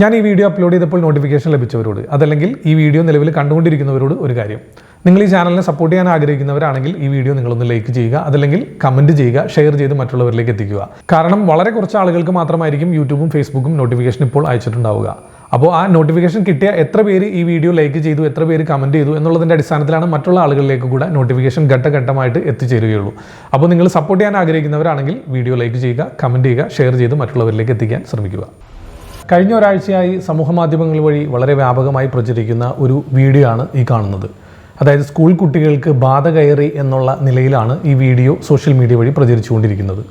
ഞാൻ ഈ video upload ചെയ്തപ്പോൾ നോട്ടിഫിക്കേഷൻ ലഭിച്ചവരോട്. അതല്ലെങ്കിൽ ഈ വീഡിയോ നിലവിൽ കണ്ടുകൊണ്ടിരിക്കുന്നവരോട് ഒരു കാര്യം. നിങ്ങൾ ഈ ചാനലിനെ സപ്പോർട്ട് ചെയ്യാൻ ആഗ്രഹിക്കുന്നവരാണെങ്കിൽ ഈ വീഡിയോ നിങ്ങളൊന്ന് ലൈക്ക് ചെയ്യുക. അതല്ലെങ്കിൽ കമന്റ് ചെയ്യുക ഷെയർ ചെയ്ത് മറ്റുള്ളവരിലേക്ക് എത്തിക്കുക. കാരണം വളരെ കുറച്ച് ആളുകൾക്ക് മാത്രമായിരിക്കും യൂട്യൂബും ഫേസ്ബുക്കും നോട്ടിഫിക്കേഷൻ ഇപ്പോൾ അയച്ചിട്ടുണ്ടാവുക. അപ്പോൾ ആ നോട്ടിഫിക്കേഷൻ കിട്ടിയ എത്ര പേര് ഈ വീഡിയോ ലൈക്ക് ചെയ്തു എത്ര പേര് കമന്റ് ചെയ്തു എന്നുള്ളതിന്റെ അടിസ്ഥാനത്തിലാണ് മറ്റുള്ള ആളുകളിലേക്ക് കൂടെ നോട്ടിഫിക്കേഷൻ ഘട്ടഘട്ടമായിട്ട് എത്തിച്ചേരുകയുള്ളൂ. അപ്പോൾ നിങ്ങൾ സപ്പോർട്ട് ചെയ്യാൻ ആഗ്രഹിക്കുന്നവരാണെങ്കിൽ വീഡിയോ ലൈക്ക് ചെയ്യുക കമന്റ് ചെയ്യുക ഷെയർ ചെയ്ത് മറ്റുള്ളവരിലേക്ക് എത്തിക്കാൻ ശ്രമിക്കുക. കഴിഞ്ഞ ഒരാഴ്ചയായി സമൂഹ മാധ്യമങ്ങൾ വഴി വളരെ വ്യാപകമായി പ്രചരിക്കുന്ന ഒരു വീഡിയോ ആണ് ഈ കാണുന്നത്. അതായത് സ്കൂൾ കുട്ടികൾക്ക് ബാധ കയറി എന്നുള്ള നിലയിലാണ് ഈ വീഡിയോ സോഷ്യൽ മീഡിയ വഴി പ്രചരിച്ചുകൊണ്ടിരിക്കുന്നത്.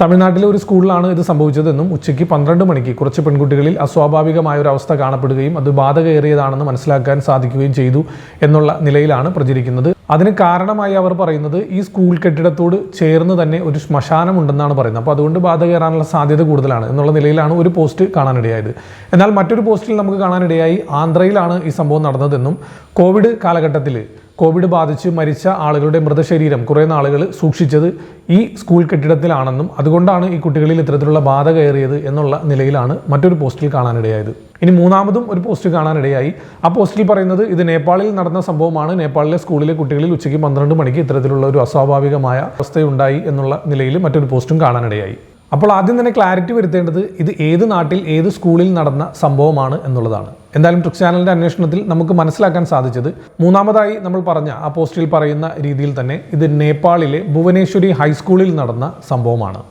തമിഴ്നാട്ടിലെ ഒരു സ്കൂളിലാണ് ഇത് സംഭവിച്ചതെന്നും ഉച്ചയ്ക്ക് പന്ത്രണ്ട് മണിക്ക് കുറച്ച് പെൺകുട്ടികളിൽ അസ്വാഭാവികമായ ഒരു അവസ്ഥ കാണപ്പെടുകയും അത് ബാധകയേറിയതാണെന്ന് മനസ്സിലാക്കാൻ സാധിക്കുകയും ചെയ്തു എന്നുള്ള നിലയിലാണ് പ്രചരിക്കുന്നത്. അതിന് കാരണമായി അവർ പറയുന്നത് ഈ സ്കൂൾ കെട്ടിടത്തോട് ചേർന്ന് തന്നെ ഒരു ശ്മശാനം ഉണ്ടെന്നാണ് പറയുന്നത്. അപ്പോൾ അതുകൊണ്ട് ബാധ കയറാനുള്ള സാധ്യത കൂടുതലാണ് എന്നുള്ള നിലയിലാണ് ഒരു പോസ്റ്റ് കാണാനിടയായത്. എന്നാൽ മറ്റൊരു പോസ്റ്റിൽ നമുക്ക് കാണാനിടയായി ആന്ധ്രയിലാണ് ഈ സംഭവം നടന്നതെന്നും കോവിഡ് കാലഘട്ടത്തിൽ കോവിഡ് ബാധിച്ച് മരിച്ച ആളുകളുടെ മൃതശരീരം കുറേ നാളുകൾ സൂക്ഷിച്ചത് ഈ സ്കൂൾ കെട്ടിടത്തിലാണെന്നും അതുകൊണ്ടാണ് ഈ കുട്ടികളിൽ ഇത്തരത്തിലുള്ള ബാധ കയറിയത് എന്നുള്ള നിലയിലാണ് മറ്റൊരു പോസ്റ്റിൽ കാണാനിടയായത്. ഇനി മൂന്നാമതും ഒരു പോസ്റ്റ് കാണാനിടയായി. ആ പോസ്റ്റിൽ പറയുന്നത് ഇത് നേപ്പാളിൽ നടന്ന സംഭവമാണ്. നേപ്പാളിലെ സ്കൂളിലെ കുട്ടികളിൽ ഉച്ചയ്ക്ക് പന്ത്രണ്ട് മണിക്ക് ഇത്തരത്തിലുള്ള ഒരു അസ്വാഭാവികമായ അവസ്ഥയുണ്ടായി എന്നുള്ള നിലയിൽ മറ്റൊരു പോസ്റ്റും കാണാനിടയായി. അപ്പോൾ ആദ്യം തന്നെ ക്ലാരിറ്റി വരുത്തേണ്ടത് ഇത് ഏത് നാട്ടിൽ ഏത് സ്കൂളിൽ നടന്ന സംഭവമാണ് എന്നുള്ളതാണ്. എന്തായാലും ട്രിക്സ് ചാനലിന്റെ അന്വേഷണത്തിൽ നമുക്ക് മനസ്സിലാക്കാൻ സാധിച്ചത് മൂന്നാമതായി നമ്മൾ പറഞ്ഞ ആ പോസ്റ്റിൽ പറയുന്ന രീതിയിൽ തന്നെ ഇത് നേപ്പാളിലെ ഭുവനേശ്വരി ഹൈസ്കൂളിൽ നടന്ന സംഭവമാണ്.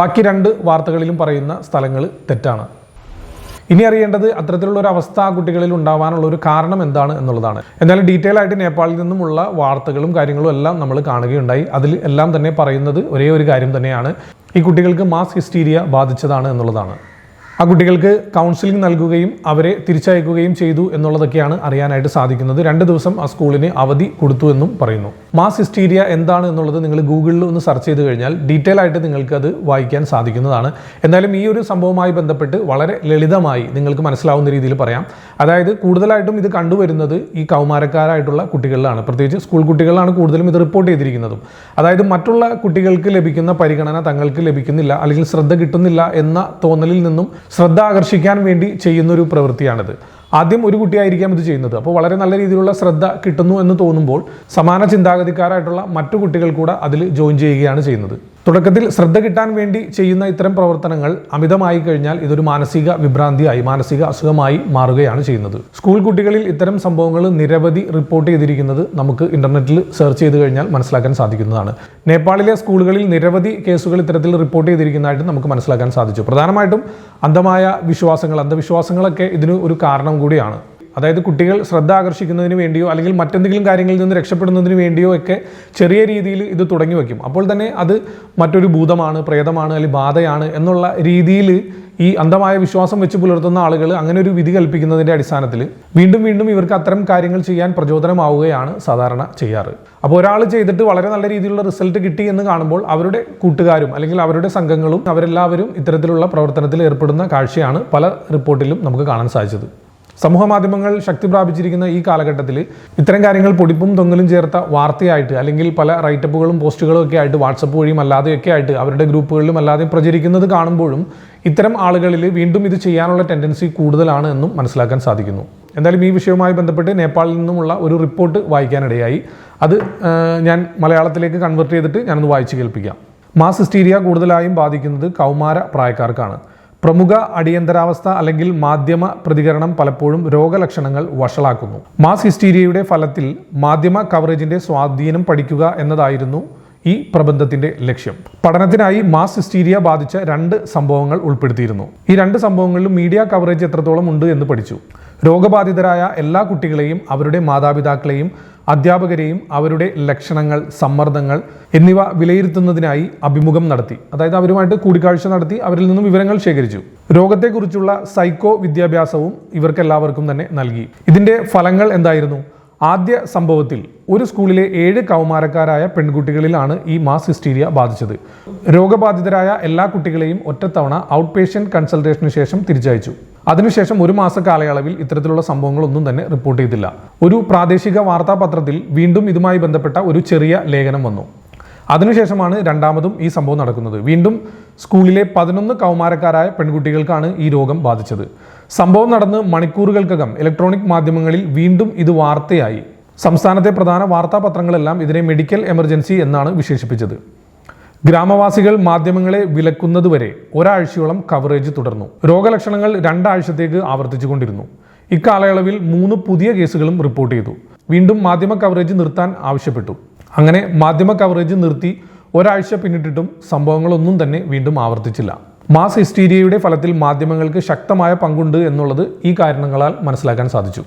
ബാക്കി രണ്ട് വാർത്തകളിലും പറയുന്ന സ്ഥലങ്ങൾ തെറ്റാണ്. ഇനി അറിയേണ്ടത് അത്തരത്തിലുള്ള ഒരു അവസ്ഥ കുട്ടികളിൽ ഉണ്ടാവാനുള്ള ഒരു കാരണം എന്താണ് എന്നുള്ളതാണ്. എന്തായാലും ഡീറ്റെയിൽ ആയിട്ട് നേപ്പാളിൽ നിന്നുമുള്ള വാർത്തകളും കാര്യങ്ങളും എല്ലാം നമ്മൾ കാണുകയുണ്ടായി. അതിൽ എല്ലാം തന്നെ പറയുന്നത് ഒരേ ഒരു കാര്യം തന്നെയാണ്. ഈ കുട്ടികൾക്ക് മാസ് ഹിസ്റ്റീരിയ ബാധിച്ചതാണ് എന്നുള്ളതാണ്. ആ കുട്ടികൾക്ക് കൗൺസിലിംഗ് നൽകുകയും അവരെ തിരിച്ചയക്കുകയും ചെയ്തു എന്നുള്ളതൊക്കെയാണ് അറിയാനായിട്ട് സാധിക്കുന്നത്. രണ്ട് ദിവസം ആ സ്കൂളിന് അവധി കൊടുത്തു എന്നും പറയുന്നു. മാസ് ഹിസ്റ്റീരിയ എന്താണ് എന്നുള്ളത് നിങ്ങൾ ഗൂഗിളിൽ ഒന്ന് സെർച്ച് ചെയ്ത് കഴിഞ്ഞാൽ ഡീറ്റെയിൽ ആയിട്ട് നിങ്ങൾക്ക് അത് വായിക്കാൻ സാധിക്കുന്നതാണ്. എന്തായാലും ഈ ഒരു സംഭവവുമായി ബന്ധപ്പെട്ട് വളരെ ലളിതമായി നിങ്ങൾക്ക് മനസ്സിലാവുന്ന രീതിയിൽ പറയാം. അതായത് കൂടുതലായിട്ടും ഇത് കണ്ടുവരുന്നത് ഈ കൗമാരക്കാരായിട്ടുള്ള കുട്ടികളിലാണ്. പ്രത്യേകിച്ച് സ്കൂൾ കുട്ടികളിലാണ് കൂടുതലും ഇത് റിപ്പോർട്ട് ചെയ്തിരിക്കുന്നതും. അതായത് മറ്റുള്ള കുട്ടികൾക്ക് ലഭിക്കുന്ന പരിഗണന തങ്ങൾക്ക് ലഭിക്കുന്നില്ല അല്ലെങ്കിൽ ശ്രദ്ധ കിട്ടുന്നില്ല എന്ന തോന്നലിൽ നിന്നും ശ്രദ്ധ ആകർഷിക്കാൻ വേണ്ടി ചെയ്യുന്ന ഒരു പ്രവൃത്തിയാണിത്. ആദ്യം ഒരു കുട്ടിയായിരിക്കാം ഇത് ചെയ്യുന്നത്. അപ്പോൾ വളരെ നല്ല രീതിയിലുള്ള ശ്രദ്ധ കിട്ടുന്നു എന്ന് തോന്നുമ്പോൾ സമാന ചിന്താഗതിക്കാരായിട്ടുള്ള മറ്റു കുട്ടികൾ കൂടെ അതിൽ ജോയിൻ ചെയ്യുകയാണ് ചെയ്യുന്നത്. തുടക്കത്തിൽ ശ്രദ്ധ കിട്ടാൻ വേണ്ടി ചെയ്യുന്ന ഇത്തരം പ്രവർത്തനങ്ങൾ അമിതമായി കഴിഞ്ഞാൽ ഇതൊരു മാനസിക വിഭ്രാന്തിയായി മാനസിക അസുഖമായി മാറുകയാണ് ചെയ്യുന്നത്. സ്കൂൾ കുട്ടികളിൽ ഇത്തരം സംഭവങ്ങൾ നിരവധി റിപ്പോർട്ട് ചെയ്തിരിക്കുന്നത് നമുക്ക് ഇന്റർനെറ്റിൽ സെർച്ച് ചെയ്ത് കഴിഞ്ഞാൽ മനസ്സിലാക്കാൻ സാധിക്കുന്നതാണ്. നേപ്പാളിലെ സ്കൂളുകളിൽ നിരവധി കേസുകൾ ഇത്തരത്തിൽ റിപ്പോർട്ട് ചെയ്തിരിക്കുന്നതായിട്ട് നമുക്ക് മനസ്സിലാക്കാൻ സാധിച്ചു. പ്രധാനമായിട്ടും അന്ധമായ വിശ്വാസങ്ങൾ അന്ധവിശ്വാസങ്ങളൊക്കെ ഇതിന് ഒരു കാരണം കൂടിയാണ്. അതായത് കുട്ടികൾ ശ്രദ്ധ ആകർഷിക്കുന്നതിന് വേണ്ടിയോ അല്ലെങ്കിൽ മറ്റെന്തെങ്കിലും കാര്യങ്ങളിൽ നിന്ന് രക്ഷപ്പെടുന്നതിന് വേണ്ടിയോ ഒക്കെ ചെറിയ രീതിയിൽ ഇത് തുടങ്ങി വയ്ക്കും. അപ്പോൾ തന്നെ അത് മറ്റൊരു ഭൂതമാണ് പ്രേതമാണ് അല്ലെങ്കിൽ ബാധയാണ് എന്നുള്ള രീതിയിൽ ഈ അന്ധമായ വിശ്വാസം വെച്ച് പുലർത്തുന്ന ആളുകൾ അങ്ങനെ ഒരു വിധി കൽപ്പിക്കുന്നതിന്റെ അടിസ്ഥാനത്തിൽ വീണ്ടും വീണ്ടും ഇവർക്ക് അത്തരം കാര്യങ്ങൾ ചെയ്യാൻ പ്രചോദനമാവുകയാണ് സാധാരണ ചെയ്യാറ്. അപ്പോൾ ഒരാൾ ചെയ്തിട്ട് വളരെ നല്ല രീതിയിലുള്ള റിസൾട്ട് കിട്ടി എന്ന് കാണുമ്പോൾ അവരുടെ കൂട്ടുകാരും അല്ലെങ്കിൽ അവരുടെ സംഘങ്ങളും അവരെല്ലാവരും ഇത്തരത്തിലുള്ള പ്രവർത്തനത്തിൽ ഏർപ്പെടുന്ന കാഴ്ചയാണ് പല റിപ്പോർട്ടിലും നമുക്ക് കാണാൻ സാധിച്ചത്. സമൂഹ മാധ്യമങ്ങൾ ശക്തി പ്രാപിച്ചിരിക്കുന്ന ഈ കാലഘട്ടത്തിൽ ഇത്തരം കാര്യങ്ങൾ പൊടിപ്പും തൊങ്ങലും ചേർത്ത വാർത്തയായിട്ട് അല്ലെങ്കിൽ പല റൈറ്റപ്പുകളും പോസ്റ്റുകളും ഒക്കെ ആയിട്ട് വാട്സപ്പ് വഴിയും അല്ലാതെയൊക്കെ ആയിട്ട് അവരുടെ ഗ്രൂപ്പുകളിലും അല്ലാതെ പ്രചരിക്കുന്നത് കാണുമ്പോഴും ഇത്തരം ആളുകളിൽ വീണ്ടും ഇത് ചെയ്യാനുള്ള ടെൻഡൻസി കൂടുതലാണ് എന്നും മനസ്സിലാക്കാൻ സാധിക്കുന്നു. എന്തായാലും ഈ വിഷയവുമായി ബന്ധപ്പെട്ട് നേപ്പാളിൽ നിന്നുമുള്ള ഒരു റിപ്പോർട്ട് വായിക്കാനിടയായി. അത് ഞാൻ മലയാളത്തിലേക്ക് കൺവെർട്ട് ചെയ്തിട്ട് ഞാനൊന്ന് വായിച്ചു കേൾപ്പിക്കാം. മാസ് ഹിസ്റ്റീരിയ കൂടുതലായും ബാധിക്കുന്നത് കൗമാര പ്രായക്കാർക്കാണ്. പ്രമുഖ അടിയന്തരാവസ്ഥ അല്ലെങ്കിൽ മാധ്യമ പ്രതികരണം പലപ്പോഴും രോഗലക്ഷണങ്ങൾ വഷളാക്കുന്നു. മാസ് ഹിസ്റ്റീരിയയുടെ ഫലത്തിൽ മാധ്യമ കവറേജിന്റെ സ്വാധീനം പഠിക്കുക എന്നതായിരുന്നു ഈ പ്രബന്ധത്തിന്റെ ലക്ഷ്യം. പഠനത്തിനായി മാസ് ഹിസ്റ്റീരിയ ബാധിച്ച രണ്ട് സംഭവങ്ങൾ ഉൾപ്പെടുത്തിയിരുന്നു. ഈ രണ്ട് സംഭവങ്ങളിലും മീഡിയ കവറേജ് എത്രത്തോളം ഉണ്ട് എന്ന് പഠിച്ചു. രോഗബാധിതരായ എല്ലാ കുട്ടികളെയും അവരുടെ മാതാപിതാക്കളെയും അധ്യാപകരെയും അവരുടെ ലക്ഷണങ്ങൾ സമ്മർദ്ദങ്ങൾ എന്നിവ വിലയിരുത്തുന്നതിനായി അഭിമുഖം നടത്തി. അതായത് അവരുമായിട്ട് കൂടിക്കാഴ്ച നടത്തി അവരിൽ നിന്നും വിവരങ്ങൾ ശേഖരിച്ചു. രോഗത്തെക്കുറിച്ചുള്ള സൈക്കോ വിദ്യാഭ്യാസവും ഇവർക്കെല്ലാവർക്കും തന്നെ നൽകി. ഇതിന്റെ ഫലങ്ങൾ എന്തായിരുന്നു? ആദ്യ സംഭവത്തിൽ ഒരു സ്കൂളിലെ ഏഴ് കൗമാരക്കാരായ പെൺകുട്ടികളിലാണ് ഈ മാസ് ഹിസ്റ്റീരിയ ബാധിച്ചത്. രോഗബാധിതരായ എല്ലാ കുട്ടികളെയും ഒറ്റത്തവണ ഔട്ട് പേഷ്യന്റ് കൺസൾട്ടേഷന് ശേഷം തിരിച്ചയച്ചു. അതിനുശേഷം ഒരു മാസ കാലയളവിൽ ഇത്തരത്തിലുള്ള സംഭവങ്ങളൊന്നും തന്നെ റിപ്പോർട്ട് ചെയ്തില്ല. ഒരു പ്രാദേശിക വാർത്താപത്രത്തിൽ വീണ്ടും ഇതുമായി ബന്ധപ്പെട്ട ഒരു ചെറിയ ലേഖനം വന്നു. അതിനുശേഷമാണ് രണ്ടാമതും ഈ സംഭവം നടക്കുന്നത്. വീണ്ടും സ്കൂളിലെ പതിനൊന്ന് കൗമാരക്കാരായ പെൺകുട്ടികൾക്കാണ് ഈ രോഗം ബാധിച്ചത്. സംഭവം നടന്ന് മണിക്കൂറുകൾക്കകം ഇലക്ട്രോണിക് മാധ്യമങ്ങളിൽ വീണ്ടും ഇത് വാർത്തയായി. സംസ്ഥാനത്തെ പ്രധാന വാർത്താപത്രങ്ങളെല്ലാം ഇതിനെ മെഡിക്കൽ എമർജൻസി എന്നാണ് വിശേഷിപ്പിച്ചത്. ഗ്രാമവാസികൾ മാധ്യമങ്ങളെ വിലക്കുന്നതുവരെ ഒരാഴ്ചയോളം കവറേജ് തുടർന്നു. രോഗലക്ഷണങ്ങൾ രണ്ടാഴ്ചത്തേക്ക് ആവർത്തിച്ചുകൊണ്ടിരുന്നു. ഇക്കാലയളവിൽ മൂന്ന് പുതിയ കേസുകളും റിപ്പോർട്ട് ചെയ്തു. വീണ്ടും മാധ്യമ കവറേജ് നിർത്താൻ ആവശ്യപ്പെട്ടു. അങ്ങനെ മാധ്യമ കവറേജ് നിർത്തി ഒരാഴ്ച പിന്നിട്ടിട്ടും സംഭവങ്ങളൊന്നും തന്നെ വീണ്ടും ആവർത്തിച്ചില്ല. മാസ് ഹിസ്റ്റീരിയയുടെ ഫലത്തിൽ മാധ്യമങ്ങൾക്ക് ശക്തമായ പങ്കുണ്ട് എന്നുള്ളത് ഈ കാരണങ്ങളാൽ മനസ്സിലാക്കാൻ സാധിച്ചു.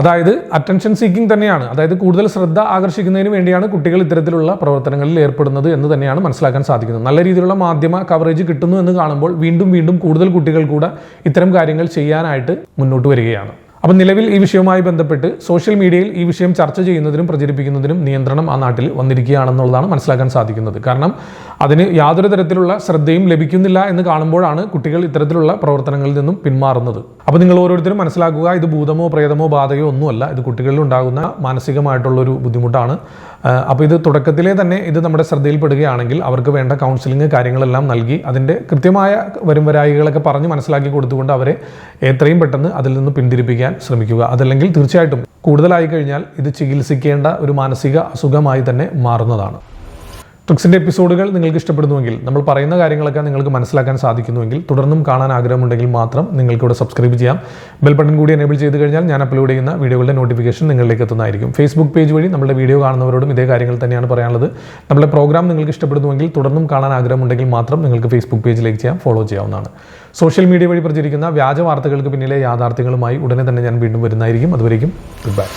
അതായത് അറ്റൻഷൻ സീക്കിംഗ് തന്നെയാണ്. അതായത് കൂടുതൽ ശ്രദ്ധ ആകർഷിക്കുന്നതിന് വേണ്ടിയാണ് കുട്ടികൾ ഇത്തരത്തിലുള്ള പ്രവർത്തനങ്ങളിൽ ഏർപ്പെടുന്നത് എന്ന് തന്നെയാണ് മനസ്സിലാക്കാൻ സാധിക്കുന്നത്. നല്ല രീതിയിലുള്ള മാധ്യമ കവറേജ് കിട്ടുന്നു എന്ന് കാണുമ്പോൾ വീണ്ടും വീണ്ടും കൂടുതൽ കുട്ടികൾ കൂടെ ഇത്തരം കാര്യങ്ങൾ ചെയ്യാനായിട്ട് മുന്നോട്ട് വരികയാണ്. അപ്പം നിലവിൽ ഈ വിഷയവുമായി ബന്ധപ്പെട്ട് സോഷ്യൽ മീഡിയയിൽ ഈ വിഷയം ചർച്ച ചെയ്യുന്നതിനും പ്രചരിപ്പിക്കുന്നതിനും നിയന്ത്രണം ആ നാട്ടിൽ വന്നിരിക്കുകയാണെന്നുള്ളതാണ് മനസ്സിലാക്കാൻ സാധിക്കുന്നത്. കാരണം അതിന് യാതൊരു തരത്തിലുള്ള ശ്രദ്ധയും ലഭിക്കുന്നില്ല എന്ന് കാണുമ്പോഴാണ് കുട്ടികൾ ഇത്തരത്തിലുള്ള പ്രവർത്തനങ്ങളിൽ നിന്നും പിന്മാറുന്നത്. അപ്പോൾ നിങ്ങൾ ഓരോരുത്തരും മനസ്സിലാക്കുക ഇത് ഭൂതമോ പ്രേതമോ ബാധയോ ഒന്നുമല്ല. ഇത് കുട്ടികളിൽ ഉണ്ടാകുന്ന മാനസികമായിട്ടുള്ളൊരു ബുദ്ധിമുട്ടാണ്. അപ്പോൾ ഇത് തുടക്കത്തിലേ തന്നെ ഇത് നമ്മുടെ ശ്രദ്ധയിൽപ്പെടുകയാണെങ്കിൽ അവർക്ക് വേണ്ട കൗൺസിലിംഗ് കാര്യങ്ങളെല്ലാം നൽകി അതിന്റെ കൃത്യമായ വരും വരായികളൊക്കെ പറഞ്ഞ് മനസ്സിലാക്കി കൊടുത്തുകൊണ്ട് അവരെ എത്രയും പെട്ടെന്ന് അതിൽ നിന്ന് പിന്തിരിപ്പിക്കാൻ ശ്രമിക്കുക. അതല്ലെങ്കിൽ തീർച്ചയായിട്ടും കൂടുതലായി കഴിഞ്ഞാൽ ഇത് ചികിത്സിക്കേണ്ട ഒരു മാനസിക അസുഖമായി തന്നെ മാറുന്നതാണ്. ട്രിക്സിന്റെ എപ്പിസോഡുകൾ നിങ്ങൾക്ക് ഇഷ്ടപ്പെടുന്നുവെങ്കിൽ നമ്മൾ പറയുന്ന കാര്യങ്ങളൊക്കെ നിങ്ങൾക്ക് മനസ്സിലാക്കാൻ സാധിക്കുന്നുവെങ്കിൽ തുടർന്നും കാണാൻ ആഗ്രഹമുണ്ടെങ്കിൽ മാത്രം നിങ്ങൾക്ക് ഇവിടെ സബ്സ്ക്രൈബ് ചെയ്യാം. ബെൽ ബട്ടൺ കൂടി എനേബിൾ ചെയ്ത് കഴിഞ്ഞാൽ ഞാൻ അപ്ലോഡ് ചെയ്യുന്ന വീഡിയോകളുടെ നോട്ടിഫിക്കേഷൻ നിങ്ങളിലേക്ക് എത്തുന്നതായിരിക്കും. ഫേസ്ബുക്ക് പേജ് വഴി നമ്മുടെ വീഡിയോ കാണുന്നവരോടും ഇതേ കാര്യങ്ങൾ തന്നെയാണ് പറയാനുള്ളത്. നമ്മുടെ പ്രോഗ്രാം നിങ്ങൾക്ക് ഇഷ്ടപ്പെടുന്നുവെങ്കിൽ തുടർന്നും കാണാൻ ആഗ്രഹമുണ്ടെങ്കിൽ മാത്രം നിങ്ങൾക്ക് ഫേസ്ബുക്ക് പേജിലേക്ക് ചെയ്യാം ഫോളോ ചെയ്യാവുന്നതാണ്. സോഷ്യൽ മീഡിയ വഴി പ്രചരിക്കുന്ന വ്യാജ വാർത്തകൾക്ക് പിന്നിലെ യാഥാർത്ഥ്യങ്ങളുമായി ഉടനെ തന്നെ ഞാൻ വീണ്ടും വരുന്നതായിരിക്കും. അതുവരേക്കും ഗുഡ് ബൈ